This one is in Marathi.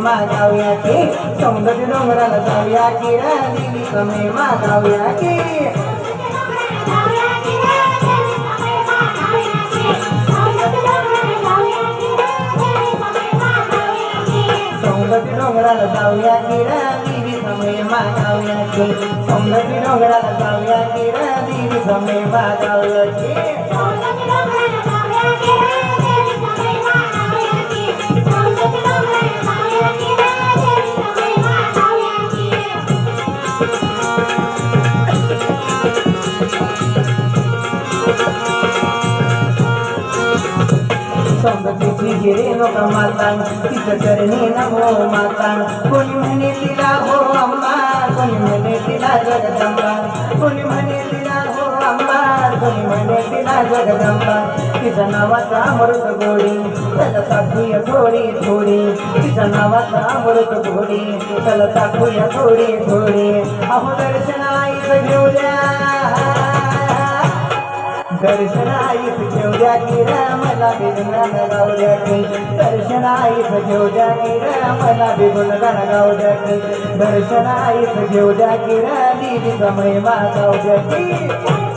मागावया की सौंदर्य डोंगराला जाऊया की. राहिली कमी मागावया की. डोंगराला जाऊया की राहिली कमी मागावया की सौंदर्य डोंगराला जाऊया की राहिली कमी मागावया की सौंदर्याची गिरे नका माता तिचं चरणी नमो मातान. कोणी म्हणे तिला हो अम्मा. कोणी म्हणे तिला जगदंबा. कोणी म्हणे तिला हो अम्मा. कोणी म्हणे तिला जगदंबा. तिचा नावाचा अमृत गोडी. त्याला टाकूया थोडी थोडी. तिचा नावाचा अमृत गोडी. त्याला टाकूया थोडी थोडी. अहो दर्शनाईच घेऊ द्या घेऊ द्या की रामला बिगुण गाऊ द्या की. दर्शनाईस घेऊ द्या की रामला बिगुण गाऊ द्या की. दर्शनाईस घेऊ द्या की रामी समय गाऊ द्या की.